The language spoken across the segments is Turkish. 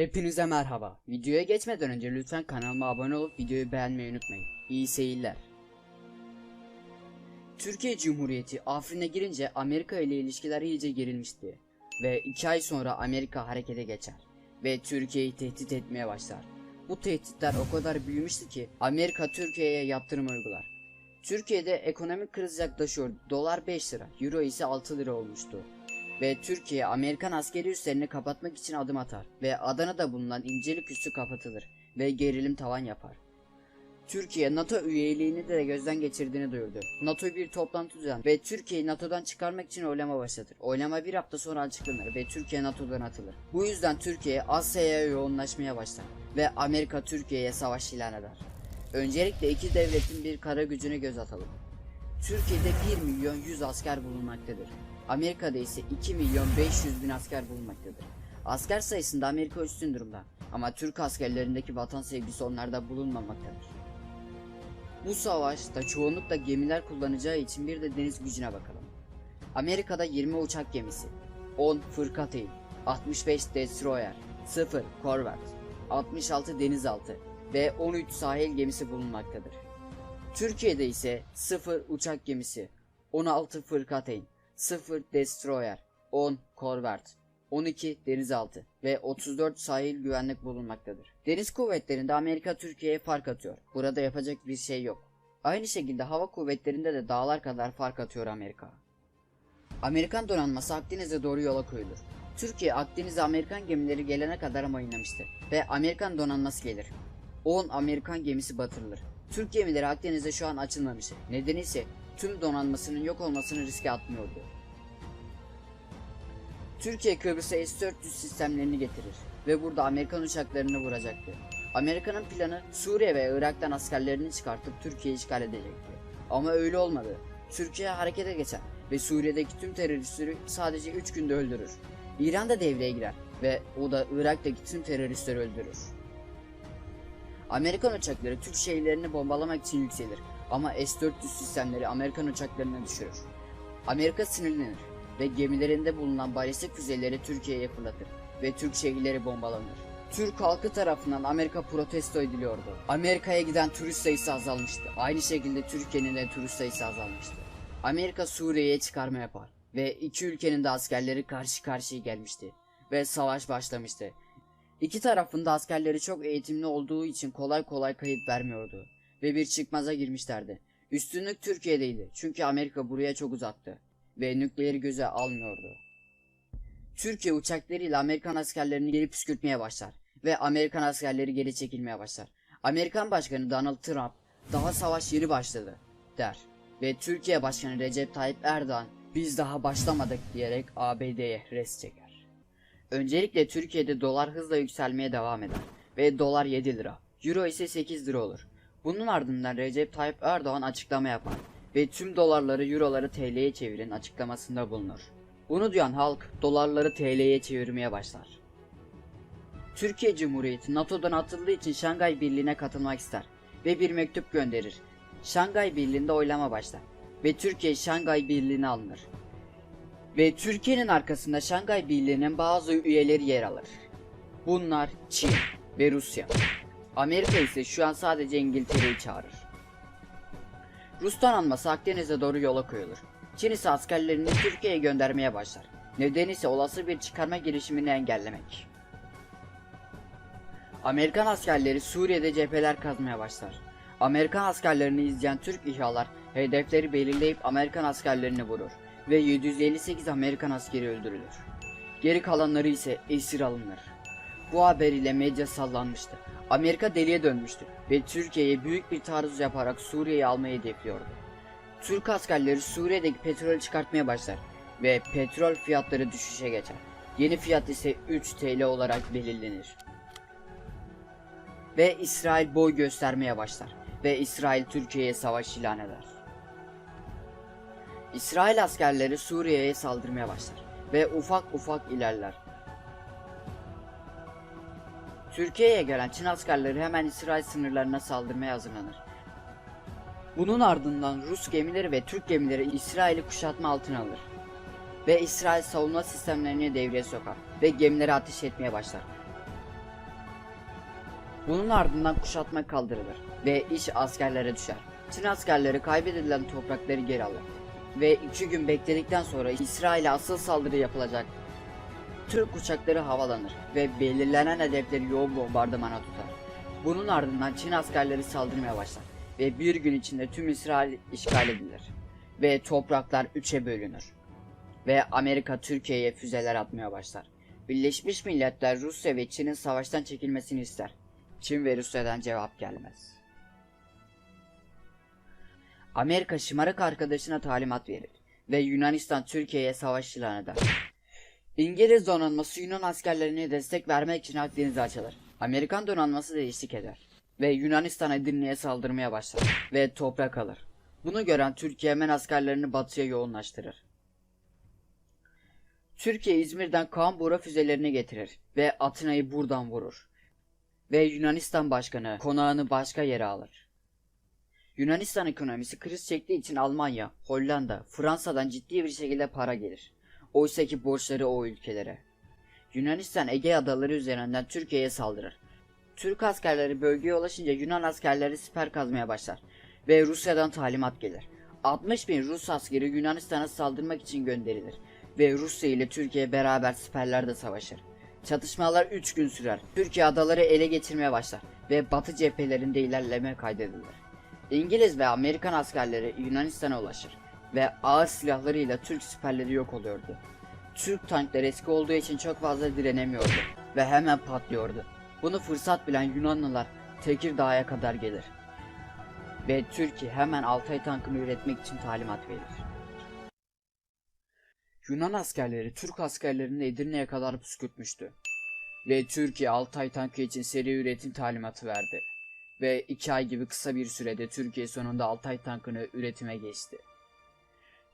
Hepinize merhaba. Videoya geçmeden önce lütfen kanalıma abone olup videoyu beğenmeyi unutmayın. İyi seyirler. Türkiye Cumhuriyeti Afrin'e girince Amerika ile ilişkiler iyice gerilmişti. Ve iki ay sonra Amerika harekete geçer. Ve Türkiye'yi tehdit etmeye başlar. Bu tehditler o kadar büyümüştü ki Amerika Türkiye'ye yaptırım uygular. Türkiye'de ekonomik kriz yaklaşıyor. Dolar 5 lira, Euro ise 6 lira olmuştu ve Türkiye Amerikan askeri üslerini kapatmak için adım atar ve Adana'da bulunan İncelik üssü kapatılır ve gerilim tavan yapar. Türkiye NATO üyeliğini de gözden geçirdiğini duyurdu. NATO bir toplantı düzenler ve Türkiye'yi NATO'dan çıkarmak için oylama başlatır. Oylama bir hafta sonra açıklanır ve Türkiye NATO'dan atılır. Bu yüzden Türkiye Asya'ya yoğunlaşmaya başlar ve Amerika Türkiye'ye savaş ilan eder. Öncelikle iki devletin bir kara gücüne göz atalım. Türkiye'de 1 milyon 100 asker bulunmaktadır. Amerika'da ise 2 milyon 500 bin asker bulunmaktadır. Asker sayısında Amerika üstün durumda ama Türk askerlerindeki vatan sevgisi onlarda bulunmamaktadır. Bu savaşta çoğunlukla gemiler kullanacağı için bir de deniz gücüne bakalım. Amerika'da 20 uçak gemisi, 10 fırkateyn, 65 destroyer, 0 korvet, 66 denizaltı ve 13 sahil gemisi bulunmaktadır. Türkiye'de ise 0 uçak gemisi, 16 fırkateyn, 0 destroyer, 10 korvet, 12 denizaltı ve 34 sahil güvenlik bulunmaktadır. Deniz kuvvetlerinde Amerika Türkiye'ye fark atıyor. Burada yapacak bir şey yok. Aynı şekilde hava kuvvetlerinde de dağlar kadar fark atıyor Amerika. Amerikan donanması Akdeniz'e doğru yola koyulur. Türkiye Akdeniz'e Amerikan gemileri gelene kadar mayınlamıştı ve Amerikan donanması gelir. 10 Amerikan gemisi batırılır. Türk gemileri Akdeniz'e şu an açılmamış. Nedeni ise tüm donanmasının yok olmasını riske atmıyordu. Türkiye Kıbrıs'a S-400 sistemlerini getirir ve burada Amerikan uçaklarını vuracaktı. Amerika'nın planı Suriye ve Irak'tan askerlerini çıkartıp Türkiye'yi işgal edecekti. Ama öyle olmadı. Türkiye harekete geçer ve Suriye'deki tüm teröristleri sadece 3 günde öldürür. İran da devreye girer ve o da Irak'taki tüm teröristleri öldürür. Amerikan uçakları Türk şehirlerini bombalamak için yükselir ama S-400 sistemleri Amerikan uçaklarını düşürür. Amerika sinirlenir ve gemilerinde bulunan balistik füzeleri Türkiye'ye fırlatır ve Türk şehirleri bombalanır. Türk halkı tarafından Amerika protesto ediliyordu. Amerika'ya giden turist sayısı azalmıştı. Aynı şekilde Türkiye'nin de turist sayısı azalmıştı. Amerika Suriye'ye çıkarma yapar ve iki ülkenin de askerleri karşı karşıya gelmişti ve savaş başlamıştı. İki tarafında askerleri çok eğitimli olduğu için kolay kolay kayıp vermiyordu ve bir çıkmaza girmişlerdi. Üstünlük Türkiye'deydi çünkü Amerika buraya çok uzaktı ve nükleeri göze almıyordu. Türkiye uçaklarıyla Amerikan askerlerini geri püskürtmeye başlar ve Amerikan askerleri geri çekilmeye başlar. Amerikan Başkanı Donald Trump daha savaş yeni başladı der ve Türkiye Başkanı Recep Tayyip Erdoğan biz daha başlamadık diyerek ABD'ye res çeker. Öncelikle Türkiye'de dolar hızla yükselmeye devam eder ve dolar 7 lira, euro ise 8 lira olur. Bunun ardından Recep Tayyip Erdoğan açıklama yapar ve tüm dolarları euroları TL'ye çevirin açıklamasında bulunur. Bunu duyan halk dolarları TL'ye çevirmeye başlar. Türkiye Cumhuriyeti NATO'dan atıldığı için Şangay Birliği'ne katılmak ister ve bir mektup gönderir. Şangay Birliği'nde oylama başlar ve Türkiye Şangay Birliği'ne alınır. Ve Türkiye'nin arkasında Şangay Birliği'nin bazı üyeleri yer alır. Bunlar Çin ve Rusya. Amerika ise şu an sadece İngiltere'yi çağırır. Rus donanması Akdeniz'e doğru yola koyulur. Çin ise askerlerini Türkiye'ye göndermeye başlar. Nedeni ise olası bir çıkarma girişimini engellemek. Amerikan askerleri Suriye'de cepheler kazmaya başlar. Amerikan askerlerini izleyen Türk İHA'lar hedefleri belirleyip Amerikan askerlerini vurur ve 758 Amerikan askeri öldürülür. Geri kalanları ise esir alınır. Bu haber ile medya sallanmıştı. Amerika deliye dönmüştü ve Türkiye'ye büyük bir taarruz yaparak Suriye'yi almayı hedefliyordu. Türk askerleri Suriye'deki petrolü çıkartmaya başlar ve petrol fiyatları düşüşe geçer. Yeni fiyat ise 3 TL olarak belirlenir. Ve İsrail boy göstermeye başlar ve İsrail Türkiye'ye savaş ilan eder. İsrail askerleri Suriye'ye saldırmaya başlar ve ufak ufak ilerler. Türkiye'ye gelen Çin askerleri hemen İsrail sınırlarına saldırmaya hazırlanır. Bunun ardından Rus gemileri ve Türk gemileri İsrail'i kuşatma altına alır. Ve İsrail savunma sistemlerini devreye sokar ve gemilere ateş etmeye başlar. Bunun ardından kuşatma kaldırılır ve iş askerlere düşer. Çin askerleri kaybedilen toprakları geri alır ve iki gün bekledikten sonra İsrail'e asıl saldırı yapılacak. Türk uçakları havalanır ve belirlenen hedefleri yoğun bombardımana tutar. Bunun ardından Çin askerleri saldırmaya başlar ve bir gün içinde tüm İsrail işgal edilir ve topraklar üçe bölünür ve Amerika Türkiye'ye füzeler atmaya başlar. Birleşmiş Milletler Rusya ve Çin'in savaştan çekilmesini ister. Çin ve Rusya'dan cevap gelmez. Amerika şımarık arkadaşına talimat verir ve Yunanistan Türkiye'ye savaş ilan eder. İngiliz donanması Yunan askerlerine destek vermek için Akdeniz'e açılır. Amerikan donanması eşlik eder ve Yunanistan Edirne'ye saldırmaya başlar ve toprak alır. Bunu gören Türkiye hemen askerlerini batıya yoğunlaştırır. Türkiye İzmir'den Kambura füzelerini getirir ve Atina'yı buradan vurur. Ve Yunanistan başkanı konağını başka yere alır. Yunanistan ekonomisi kriz çektiği için Almanya, Hollanda, Fransa'dan ciddi bir şekilde para gelir. Oysa ki borçları o ülkelere. Yunanistan Ege adaları üzerinden Türkiye'ye saldırır. Türk askerleri bölgeye ulaşınca Yunan askerleri siper kazmaya başlar ve Rusya'dan talimat gelir. 60 bin Rus askeri Yunanistan'a saldırmak için gönderilir ve Rusya ile Türkiye beraber siperlerde savaşır. Çatışmalar 3 gün sürer. Türkiye adaları ele geçirmeye başlar ve batı cephelerinde ilerleme kaydedilir. İngiliz ve Amerikan askerleri Yunanistan'a ulaşır ve ağır silahlarıyla Türk siperleri yok oluyordu. Türk tankları eski olduğu için çok fazla direnemiyordu ve hemen patlıyordu. Bunu fırsat bilen Yunanlılar Tekirdağ'a kadar gelir. Ve Türkiye hemen Altay tankını üretmek için talimat verir. Yunan askerleri Türk askerlerini Edirne'ye kadar püskürtmüştü. Ve Türkiye Altay tankı için seri üretim talimatı verdi. Ve iki ay gibi kısa bir sürede Türkiye sonunda Altay tankını üretime geçti.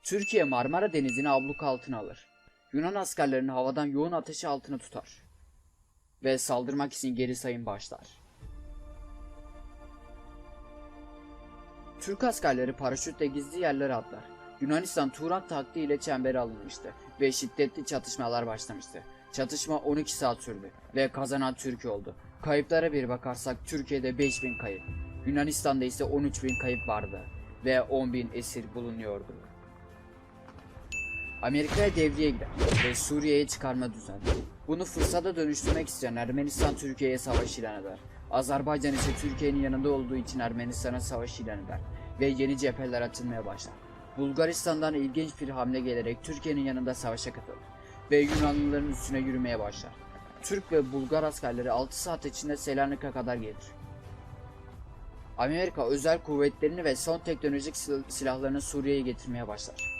Türkiye Marmara Denizi'ni abluk altına alır. Yunan askerlerini havadan yoğun ateşi altına tutar. Ve saldırmak için geri sayım başlar. Türk askerleri paraşütle gizli yerlere atlar. Yunanistan Turan taktiği ile çembere alınmıştı ve şiddetli çatışmalar başlamıştı. Çatışma 12 saat sürdü ve kazanan Türkiye oldu. Kayıplara bir bakarsak Türkiye'de 5000 kayıp, Yunanistan'da ise 13.000 kayıp vardı ve 10.000 esir bulunuyordu. Amerika'ya devriye gider ve Suriye'ye çıkarma düzenler. Bunu fırsata dönüştürmek isteyen Ermenistan Türkiye'ye savaş ilan eder. Azerbaycan ise Türkiye'nin yanında olduğu için Ermenistan'a savaş ilan eder ve yeni cepheler açılmaya başlar. Bulgaristan'dan ilginç bir hamle gelerek Türkiye'nin yanında savaşa katılır ve Yunanlıların üstüne yürümeye başlar. Türk ve Bulgar askerleri 6 saat içinde Selanik'e kadar gelir. Amerika özel kuvvetlerini ve son teknolojik sil- silahlarını Suriye'ye getirmeye başlar.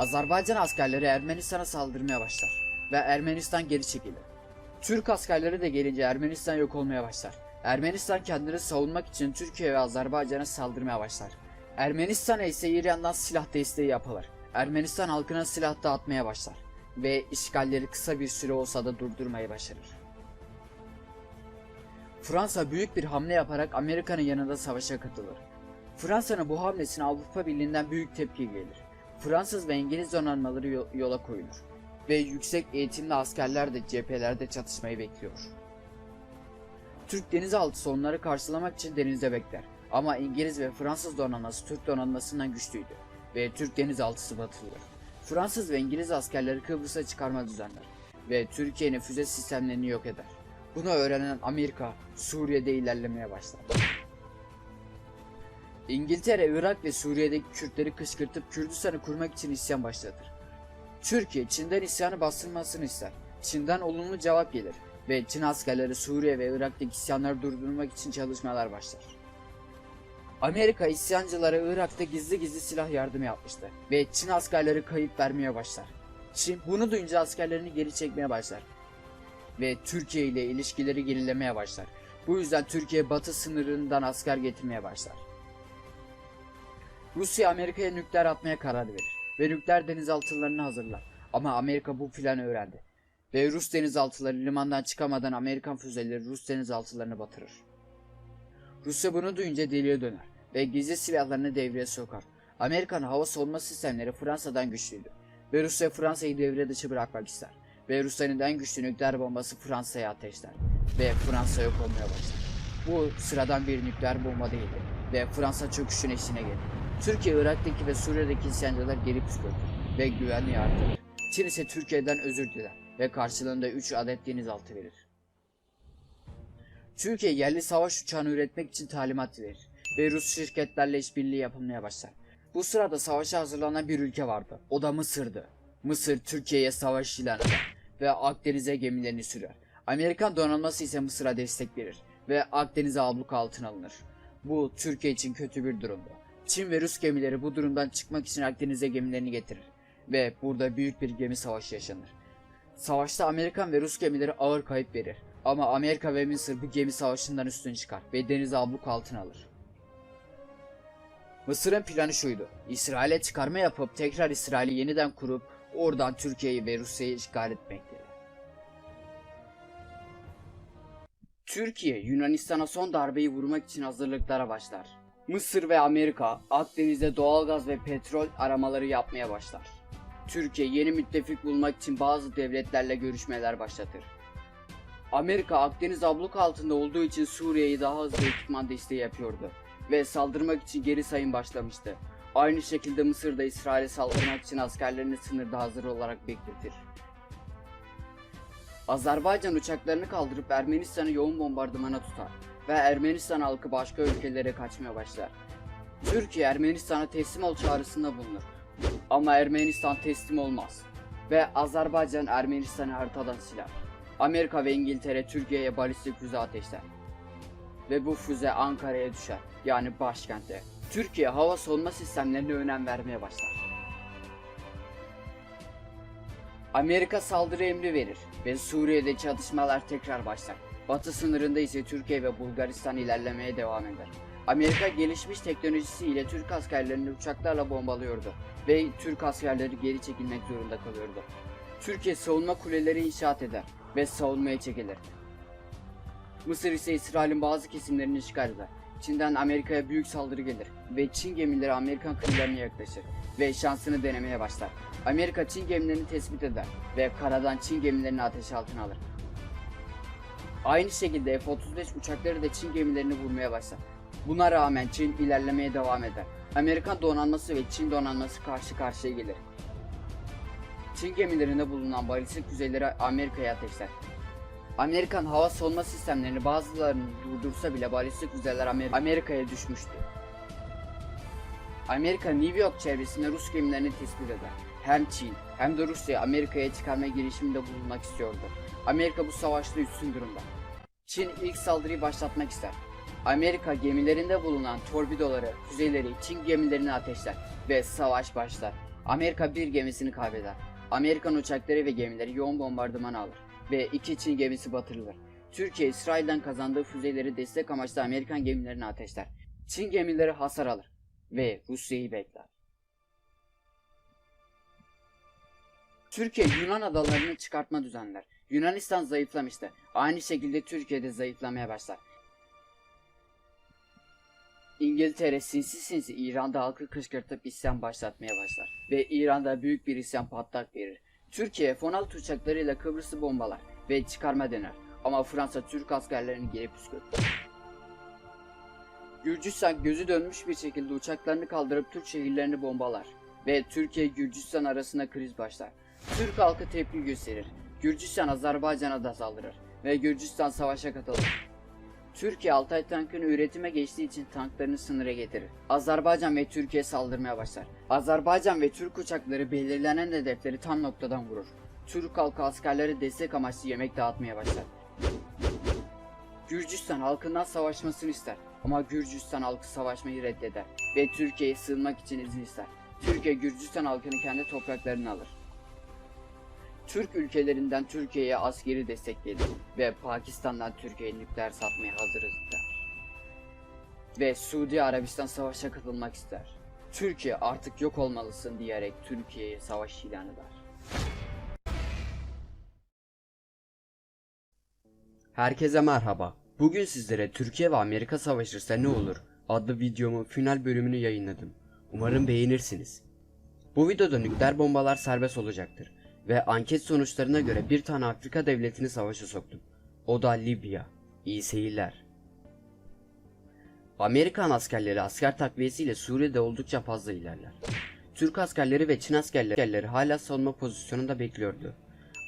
Azerbaycan askerleri Ermenistan'a saldırmaya başlar ve Ermenistan geri çekilir. Türk askerleri de gelince Ermenistan yok olmaya başlar. Ermenistan kendini savunmak için Türkiye ve Azerbaycan'a saldırmaya başlar. Ermenistan'a ise İran'dan silah desteği yapılır. Ermenistan halkına silah dağıtmaya başlar ve işgalleri kısa bir süre olsa da durdurmayı başarır. Fransa büyük bir hamle yaparak Amerika'nın yanında savaşa katılır. Fransa'nın bu hamlesine Avrupa Birliği'nden büyük tepki gelir. Fransız ve İngiliz donanmaları yo- yola koyulur ve yüksek eğitimli askerler de cephelerde çatışmayı bekliyor. Türk denizaltısı onları karşılamak için denizde bekler. Ama İngiliz ve Fransız donanması Türk donanmasından güçlüydü ve Türk denizaltısı batırılır. Fransız ve İngiliz askerleri Kıbrıs'a çıkarma düzenler ve Türkiye'nin füze sistemlerini yok eder. Bunu öğrenen Amerika Suriye'de ilerlemeye başlar. İngiltere, Irak ve Suriye'deki Kürtleri kışkırtıp Kürdistan'ı kurmak için isyan başlatır. Türkiye Çin'den isyanı bastırmasını ister. Çin'den olumlu cevap gelir ve Çin askerleri Suriye ve Irak'taki isyanları durdurmak için çalışmalar başlar. Amerika isyancılara Irak'ta gizli gizli silah yardımı yapmıştı ve Çin askerleri kayıp vermeye başlar. Çin bunu duyunca askerlerini geri çekmeye başlar ve Türkiye ile ilişkileri gerilemeye başlar. Bu yüzden Türkiye batı sınırından asker getirmeye başlar. Rusya Amerika'ya nükleer atmaya karar verir ve nükleer denizaltılarını hazırlar. Ama Amerika bu planı öğrendi. Ve Rus denizaltıları limandan çıkamadan Amerikan füzeleri Rus denizaltılarını batırır. Rusya bunu duyunca deliye döner ve gizli silahlarını devreye sokar. Amerikan hava savunma sistemleri Fransa'dan güçlüydü ve Rusya Fransa'yı devre dışı bırakmak ister. Ve Rusya'nın en güçlü nükleer bombası Fransa'ya ateşler ve Fransa yok olmaya başlar. Bu sıradan bir nükleer bomba değildi ve Fransa çöküşün eşiğine geldi. Türkiye Irak'taki ve Suriye'deki isyancılar geri püskürdü ve güvenliği arttırdı. Çin ise Türkiye'den özür diler ve karşılığında 3 adet denizaltı verir. Türkiye yerli savaş uçağını üretmek için talimat verir ve Rus şirketlerle işbirliği yapılmaya başlar. Bu sırada savaşa hazırlanan bir ülke vardı. O da Mısır'dı. Mısır Türkiye'ye savaş ilan eder ve Akdeniz'e gemilerini sürer. Amerikan donanması ise Mısır'a destek verir ve Akdeniz'e abluka altına alınır. Bu Türkiye için kötü bir durumdu. Çin ve Rus gemileri bu durumdan çıkmak için Akdeniz'e gemilerini getirir ve burada büyük bir gemi savaşı yaşanır. Savaşta Amerikan ve Rus gemileri ağır kayıp verir. Ama Amerika ve Mısır bu gemi savaşından üstün çıkar ve denizi abluk altına alır. Mısır'ın planı şuydu. İsrail'e çıkarma yapıp tekrar İsrail'i yeniden kurup oradan Türkiye'yi ve Rusya'yı işgal etmekti. Türkiye Yunanistan'a son darbeyi vurmak için hazırlıklara başlar. Mısır ve Amerika Akdeniz'de doğalgaz ve petrol aramaları yapmaya başlar. Türkiye yeni müttefik bulmak için bazı devletlerle görüşmeler başlatır. Amerika Akdeniz abluk altında olduğu için Suriye'yi daha hızlı ekipman desteği yapıyordu ve saldırmak için geri sayım başlamıştı. Aynı şekilde Mısır da İsrail'e saldırmak için askerlerini sınırda hazır olarak bekletir. Azerbaycan uçaklarını kaldırıp Ermenistan'ı yoğun bombardımana tutar ve Ermenistan halkı başka ülkelere kaçmaya başlar. Türkiye Ermenistan'a teslim ol çağrısında bulunur. Ama Ermenistan teslim olmaz ve Azerbaycan Ermenistan'ı haritadan siler. Amerika ve İngiltere Türkiye'ye balistik füze ateşler. Ve bu füze Ankara'ya düşer yani başkente. Türkiye hava savunma sistemlerine önem vermeye başlar. Amerika saldırı emri verir ve Suriye'de çatışmalar tekrar başlar. Batı sınırında ise Türkiye ve Bulgaristan ilerlemeye devam eder. Amerika gelişmiş teknolojisiyle Türk askerlerini uçaklarla bombalıyordu ve Türk askerleri geri çekilmek zorunda kalıyordu. Türkiye savunma kuleleri inşaat eder ve savunmaya çekilir. Mısır ise İsrail'in bazı kesimlerini işgal eder. Çin'den Amerika'ya büyük saldırı gelir ve Çin gemileri Amerikan kıyılarına yaklaşır ve şansını denemeye başlar. Amerika Çin gemilerini tespit eder ve karadan Çin gemilerini ateş altına alır. Aynı şekilde F-35 uçakları da Çin gemilerini vurmaya başlar. Buna rağmen Çin ilerlemeye devam eder. Amerikan donanması ve Çin donanması karşı karşıya gelir. Çin gemilerinde bulunan balistik füzeleri Amerika'ya ateşler. Amerikan hava savunma sistemlerini bazılarını durdursa bile balistik füzeler Amer- Amerika'ya düşmüştü. Amerika New York çevresinde Rus gemilerini tespit eder. Hem Çin hem de Rusya Amerika'ya çıkarma girişiminde bulunmak istiyordu. Amerika bu savaşta üstün durumda. Çin ilk saldırıyı başlatmak ister. Amerika gemilerinde bulunan torpidoları, füzeleri Çin gemilerine ateşler ve savaş başlar. Amerika bir gemisini kaybeder. Amerikan uçakları ve gemileri yoğun bombardıman alır ve iki Çin gemisi batırılır. Türkiye İsrail'den kazandığı füzeleri destek amaçlı Amerikan gemilerine ateşler. Çin gemileri hasar alır ve Rusya'yı bekler. Türkiye Yunan adalarını çıkartma düzenler. Yunanistan zayıflamıştı. Aynı şekilde Türkiye de zayıflamaya başlar. İngiltere sinsi sinsi İran'da halkı kışkırtıp isyan başlatmaya başlar. Ve İran'da büyük bir isyan patlak verir. Türkiye F-16 uçaklarıyla Kıbrıs'ı bombalar ve çıkarma dener. Ama Fransa Türk askerlerini geri püskürtür. Gürcistan gözü dönmüş bir şekilde uçaklarını kaldırıp Türk şehirlerini bombalar. Ve Türkiye-Gürcistan arasında kriz başlar. Türk halkı tepki gösterir. Gürcistan Azerbaycan'a da saldırır. Ve Gürcistan savaşa katılır. Türkiye Altay tankını üretime geçtiği için tanklarını sınıra getirir. Azerbaycan ve Türkiye saldırmaya başlar. Azerbaycan ve Türk uçakları belirlenen hedefleri tam noktadan vurur. Türk halkı askerleri destek amaçlı yemek dağıtmaya başlar. Gürcistan halkından savaşmasını ister ama Gürcistan halkı savaşmayı reddeder ve Türkiye'ye sığınmak için izin ister. Türkiye Gürcistan halkını kendi topraklarına alır. Türk ülkelerinden Türkiye'ye askeri destek gelir ve Pakistan'dan Türkiye'ye nükleer satmaya hazırız der. Ve Suudi Arabistan savaşa katılmak ister. Türkiye artık yok olmalısın diyerek Türkiye'ye savaş ilan eder. Herkese merhaba. Bugün sizlere Türkiye ve Amerika savaşırsa ne olur adlı videomun final bölümünü yayınladım. Umarım beğenirsiniz. Bu videoda nükleer bombalar serbest olacaktır ve anket sonuçlarına göre bir tane Afrika devletini savaşa soktum. O da Libya. İyi seyirler. Amerikan askerleri asker takviyesiyle Suriye'de oldukça fazla ilerler. Türk askerleri ve Çin askerleri hala savunma pozisyonunda bekliyordu.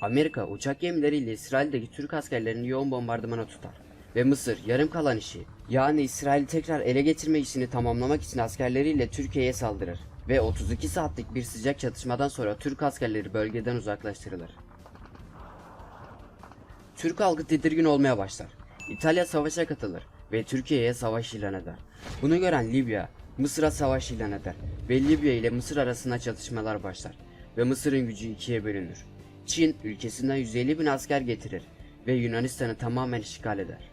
Amerika uçak gemileriyle İsrail'deki Türk askerlerini yoğun bombardımana tutar. Ve Mısır yarım kalan işi yani İsrail'i tekrar ele getirme işini tamamlamak için askerleriyle Türkiye'ye saldırır. Ve 32 saatlik bir sıcak çatışmadan sonra Türk askerleri bölgeden uzaklaştırılır. Türk halkı tedirgin olmaya başlar. İtalya savaşa katılır ve Türkiye'ye savaş ilan eder. Bunu gören Libya, Mısır'a savaş ilan eder ve Libya ile Mısır arasında çatışmalar başlar ve Mısır'ın gücü ikiye bölünür. Çin ülkesinden 150 bin asker getirir ve Yunanistan'ı tamamen işgal eder.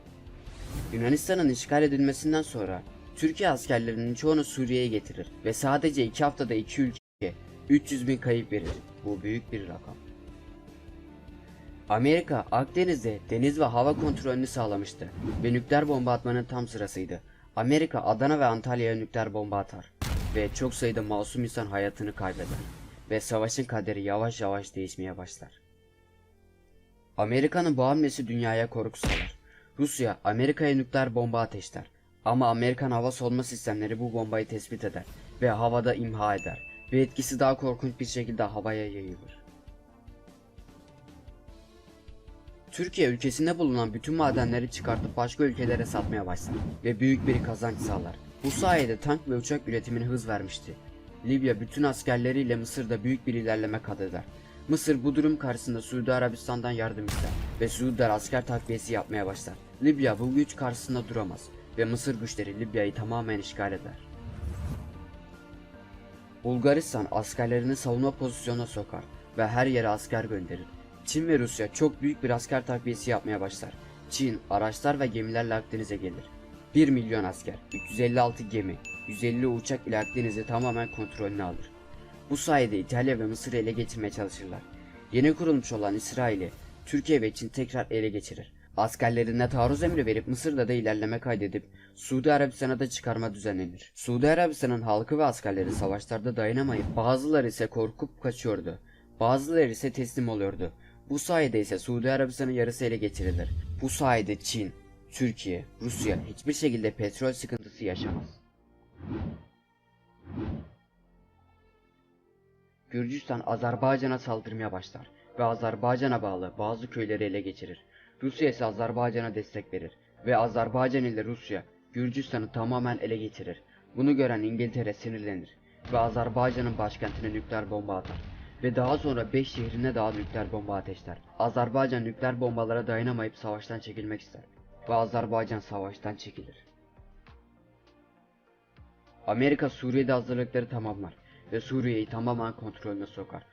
Yunanistan'ın işgal edilmesinden sonra Türkiye askerlerinin çoğunu Suriye'ye getirir ve sadece iki haftada iki ülke 300 bin kayıp verir. Bu büyük bir rakam. Amerika Akdeniz'de deniz ve hava kontrolünü sağlamıştı ve nükleer bomba atmanın tam sırasıydı. Amerika Adana ve Antalya'ya nükleer bomba atar ve çok sayıda masum insan hayatını kaybeder ve savaşın kaderi yavaş yavaş değişmeye başlar. Amerika'nın bu hamlesi dünyaya korku salar. Rusya Amerika'ya nükleer bomba ateşler ama Amerikan hava savunma sistemleri bu bombayı tespit eder ve havada imha eder ve etkisi daha korkunç bir şekilde havaya yayılır. Türkiye ülkesinde bulunan bütün madenleri çıkartıp başka ülkelere satmaya başlar ve büyük bir kazanç sağlar. Bu sayede tank ve uçak üretimine hız vermişti. Libya bütün askerleriyle Mısır'da büyük bir ilerleme kat eder. Mısır bu durum karşısında Suudi Arabistan'dan yardım ister ve Suudiler asker takviyesi yapmaya başlar. Libya bu güç karşısında duramaz ve Mısır güçleri Libya'yı tamamen işgal eder. Bulgaristan askerlerini savunma pozisyonuna sokar ve her yere asker gönderir. Çin ve Rusya çok büyük bir asker takviyesi yapmaya başlar. Çin araçlar ve gemilerle Akdeniz'e gelir. 1 milyon asker, 356 gemi, 150 uçak ile Akdeniz'i tamamen kontrolüne alır. Bu sayede İtalya ve Mısır'ı ele geçirmeye çalışırlar. Yeni kurulmuş olan İsrail'i Türkiye ve Çin tekrar ele geçirir. Askerlerine taarruz emri verip Mısır'da da ilerleme kaydedip Suudi Arabistan'a da çıkarma düzenlenir. Suudi Arabistan'ın halkı ve askerleri savaşlarda dayanamayıp bazıları ise korkup kaçıyordu. Bazıları ise teslim oluyordu. Bu sayede ise Suudi Arabistan'ın yarısı ele geçirilir. Bu sayede Çin, Türkiye, Rusya hiçbir şekilde petrol sıkıntısı yaşamaz. Gürcistan Azerbaycan'a saldırmaya başlar ve Azerbaycan'a bağlı bazı köyleri ele geçirir. Rusya ise Azerbaycan'a destek verir ve Azerbaycan ile Rusya Gürcistan'ı tamamen ele geçirir. Bunu gören İngiltere sinirlenir ve Azerbaycan'ın başkentine nükleer bomba atar ve daha sonra 5 şehrine daha nükleer bomba ateşler. Azerbaycan nükleer bombalara dayanamayıp savaştan çekilmek ister ve Azerbaycan savaştan çekilir. Amerika Suriye'de hazırlıkları tamamlar ve Suriye'yi tamamen kontrolüne sokar.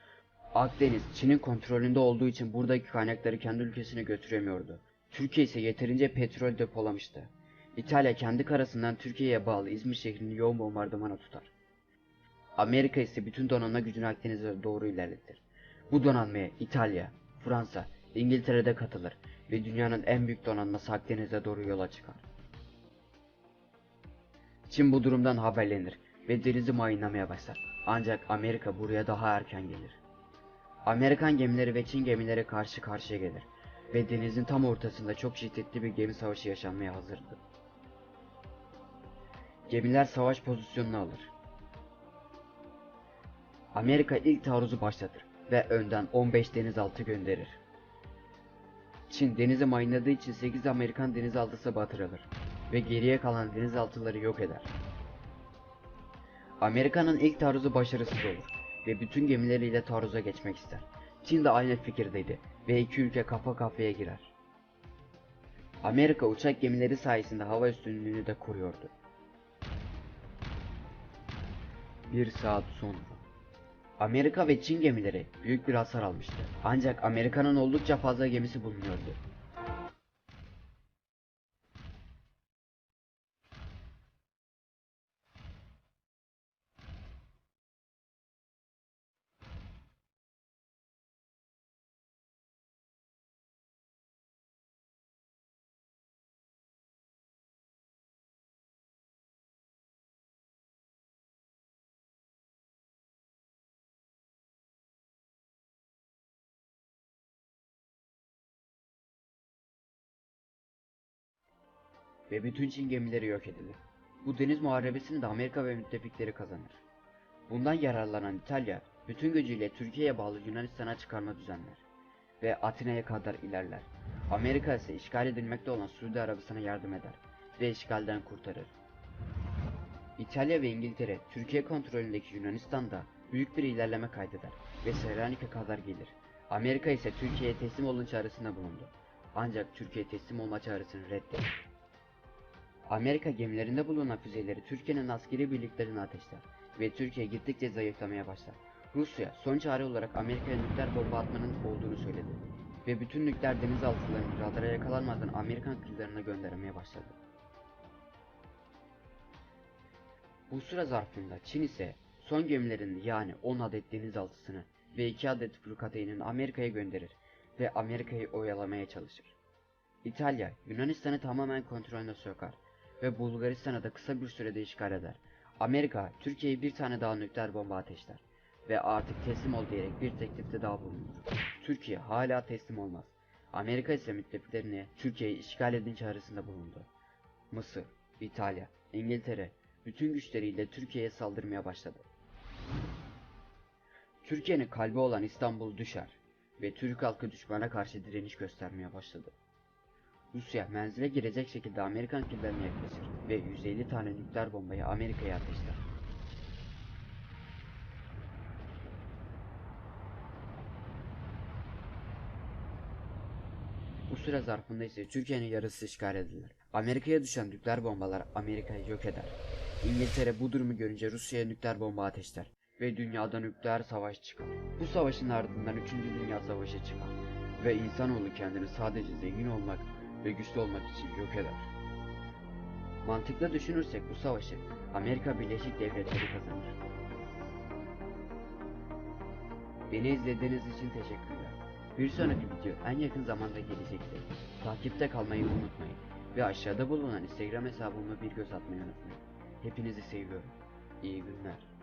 Akdeniz Çin'in kontrolünde olduğu için buradaki kaynakları kendi ülkesine götüremiyordu. Türkiye ise yeterince petrol depolamıştı. İtalya kendi karasından Türkiye'ye bağlı İzmir şehrini yoğun bombardımana tutar. Amerika ise bütün donanma gücünü Akdeniz'e doğru ilerletir. Bu donanmaya İtalya, Fransa, İngiltere'de katılır ve dünyanın en büyük donanması Akdeniz'e doğru yola çıkar. Çin bu durumdan haberlenir ve denizi mayınlamaya başlar. Ancak Amerika buraya daha erken gelir. Amerikan gemileri ve Çin gemileri karşı karşıya gelir ve denizin tam ortasında çok şiddetli bir gemi savaşı yaşanmaya hazırdı. Gemiler savaş pozisyonunu alır. Amerika ilk taarruzu başlatır ve önden 15 denizaltı gönderir. Çin denizi mayınladığı için 8 Amerikan denizaltısı batırılır ve geriye kalan denizaltıları yok eder. Amerika'nın ilk taarruzu başarısız olur ve bütün gemileriyle taarruza geçmek ister. Çin de aynı fikirdeydi ve iki ülke kafa kafaya girer. Amerika uçak gemileri sayesinde hava üstünlüğünü de koruyordu. Bir saat sonra Amerika ve Çin gemileri büyük bir hasar almıştı. Ancak Amerika'nın oldukça fazla gemisi bulunuyordu. Ve bütün Çin gemileri yok edildi. Bu deniz muharebesini de Amerika ve müttefikleri kazanır. Bundan yararlanan İtalya, bütün gücüyle Türkiye'ye bağlı Yunanistan'a çıkarma düzenler ve Atina'ya kadar ilerler. Amerika ise işgal edilmekte olan Suudi Arabistan'a yardım eder ve işgalden kurtarır. İtalya ve İngiltere, Türkiye kontrolündeki Yunanistan'da büyük bir ilerleme kaydeder ve Selanik'e kadar gelir. Amerika ise Türkiye'ye teslim olun çağrısında bulundu. Ancak Türkiye teslim olma çağrısını reddetti. Amerika gemilerinde bulunan füzeleri Türkiye'nin askeri birliklerine ateşler ve Türkiye gittikçe zayıflamaya başlar. Rusya son çare olarak Amerika'ya nükleer bomba atmanın olduğunu söyledi ve bütün nükleer denizaltılarını radara yakalanmadan Amerikan kıyılarına göndermeye başladı. Bu süre zarfında Çin ise son gemilerini yani 10 adet denizaltısını ve 2 adet fırkateynini Amerika'ya gönderir ve Amerika'yı oyalamaya çalışır. İtalya, Yunanistan'ı tamamen kontrolüne sokar ve Bulgaristan'ı da kısa bir sürede işgal eder. Amerika, Türkiye'ye bir tane daha nükleer bomba ateşler ve artık teslim ol diyerek bir teklifte daha bulunur. Türkiye hala teslim olmaz. Amerika ise müttefiklerine Türkiye'yi işgal edin çağrısında bulundu. Mısır, İtalya, İngiltere bütün güçleriyle Türkiye'ye saldırmaya başladı. Türkiye'nin kalbi olan İstanbul düşer ve Türk halkı düşmana karşı direniş göstermeye başladı. Rusya menzile girecek şekilde Amerikan killerini yaklaşır ve 150 tane nükleer bombayı Amerika'ya ateşler. Bu süre zarfında ise Türkiye'nin yarısı işgal edilir. Amerika'ya düşen nükleer bombalar Amerika'yı yok eder. İngiltere bu durumu görünce Rusya'ya nükleer bomba ateşler ve dünyada nükleer savaş çıkar. Bu savaşın ardından 3. Dünya Savaşı çıkar ve insanoğlu kendini sadece zengin olmak ve güçlü olmak için yok eder. Mantıklı düşünürsek bu savaşı Amerika Birleşik Devletleri kazanır. Beni izlediğiniz için teşekkürler. Bir sonraki video en yakın zamanda gelecektir. Takipte kalmayı unutmayın ve aşağıda bulunan Instagram hesabıma bir göz atmayı unutmayın. Hepinizi seviyorum. İyi günler.